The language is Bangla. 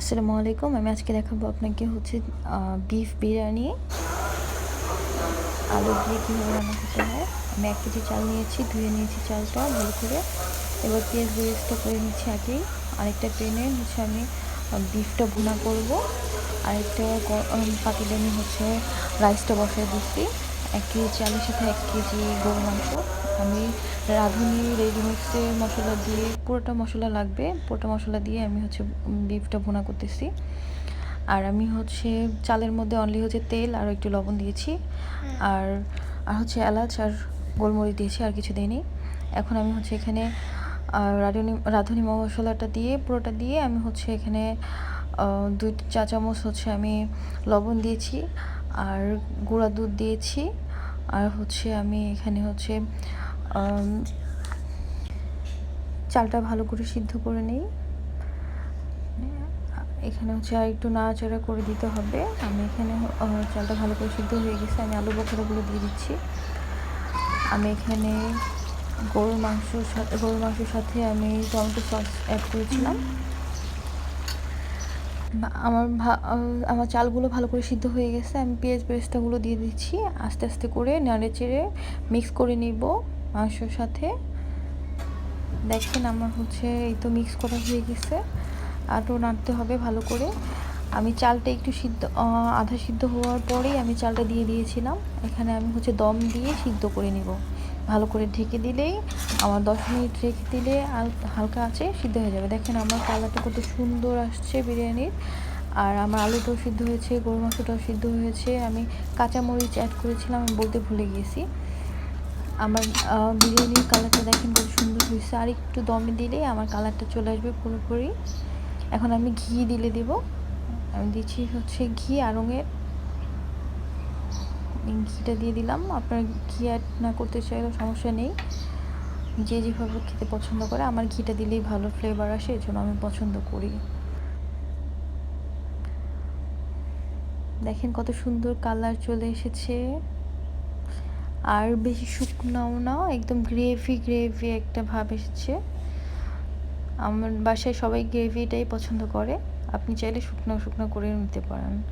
আসসালামু আলাইকুম, আমি আজকে দেখাবো আপনাকে হচ্ছে বিফ বিরিয়ানি। আলু দিয়ে কীভাবে রান্না করতে হয়। আমি এক কেজি চাল নিয়েছি, ধুয়ে নিয়েছি চালটা ভালো করে। এবার পেঁয়াজ বেরেস্তা করে নিচ্ছি আগেই। আরেকটা পেনে হচ্ছে আমি বিফটা ভুনা করব। আরেকটা পাতিলে আমি হচ্ছে রাইসটা বসায় দিচ্ছি। এক কেজি চালের সাথে এক কেজি গরু মাংস। আমি রাঁধুনি রেডিমিক্সের মশলা দিয়ে পুরোটা মশলা লাগবে। পুরোটা মশলা দিয়ে আমি হচ্ছে বিফটা ভুনা করতেছি। আর আমি হচ্ছে চালের মধ্যে অনলি হচ্ছে তেল আর একটু লবণ দিয়েছি। আর আর হচ্ছে এলাচ আর গোলমরিচ দিয়েছি আর কিছু দিইনি। এখন আমি হচ্ছে এখানে রাঁধুনি রাঁধুনি মশলাটা দিয়ে পুরোটা দিয়ে আমি হচ্ছে এখানে দুই চা চামচ হচ্ছে আমি লবণ দিয়েছি। আর গুঁড়া দুধ দিয়েছি। আর হচ্ছে আমি এখানে হচ্ছে চালটা ভালো করে সিদ্ধ করে নিই। এখানে হচ্ছে আর একটু নাড়াচাড়া করে দিতে হবে। আমি এখানে চালটা ভালো করে সিদ্ধ হয়ে গেছে। আমি আলু বখরাগুলো দিয়ে দিচ্ছি। আমি এখানে গরুর মাংসর সাথে, গরুর মাংসের সাথে আমি টমেটো সস অ্যাড করেছিলাম। আমার আমার চালগুলো ভালো করে সিদ্ধ হয়ে গেছে। আমি পেঁয়াজ পেস্তাগুলো দিয়ে দিচ্ছি। আস্তে আস্তে করে নেড়ে চেড়ে মিক্স করে নিব মাংসর সাথে। দেখেন আমার হচ্ছে এই তো মিক্স করা হয়ে গেছে। আরও নাড়তে হবে ভালো করে। আমি চালটা একটু সিদ্ধ আধা সিদ্ধ হওয়ার পরেই আমি চালটা দিয়ে দিয়েছিলাম। এখানে আমি হচ্ছে দম দিয়ে সিদ্ধ করে নিব। ভালো করে ঢেকে দিলেই, আমার দশ মিনিট রেখে দিলে হালকা আছে, সিদ্ধ হয়ে যাবে। দেখেন আমার কালারটা কত সুন্দর আসছে বিরিয়ানির। আর আমার আলুটাও সিদ্ধ হয়েছে গরু মাংসটাও সিদ্ধ হয়েছে। আমি কাঁচামরিচ অ্যাড করেছিলাম, আমি বলতে ভুলে গিয়েছি। আমার বিরিয়ানির কালারটা দেখেন কত সুন্দর হয়েছে। আর একটু দমে দিলেই আমার কালারটা চলে আসবে পুরোপুরি। এখন আমি ঘি দিলে দেব। আমি দিচ্ছি হচ্ছে ঘি আড়ঙের ঘিটা দিয়ে দিলাম। আপনার ঘি অ্যাড না করতে চাইলেও সমস্যা নেই। যে যেভাবে খেতে পছন্দ করে, আমার ঘিটা দিলেই ভালো ফ্লেভার আসে, এজন্য আমি পছন্দ করি। দেখেন কত সুন্দর কালার চলে এসেছে। আর বেশি শুকনাও না, একদম গ্রেভি গ্রেভি একটা ভাব এসেছে। আমার বাসায় সবাই গ্রেভিটাই পছন্দ করে। আপনি চাইলে শুকনো শুকনো করে নিতে পারেন।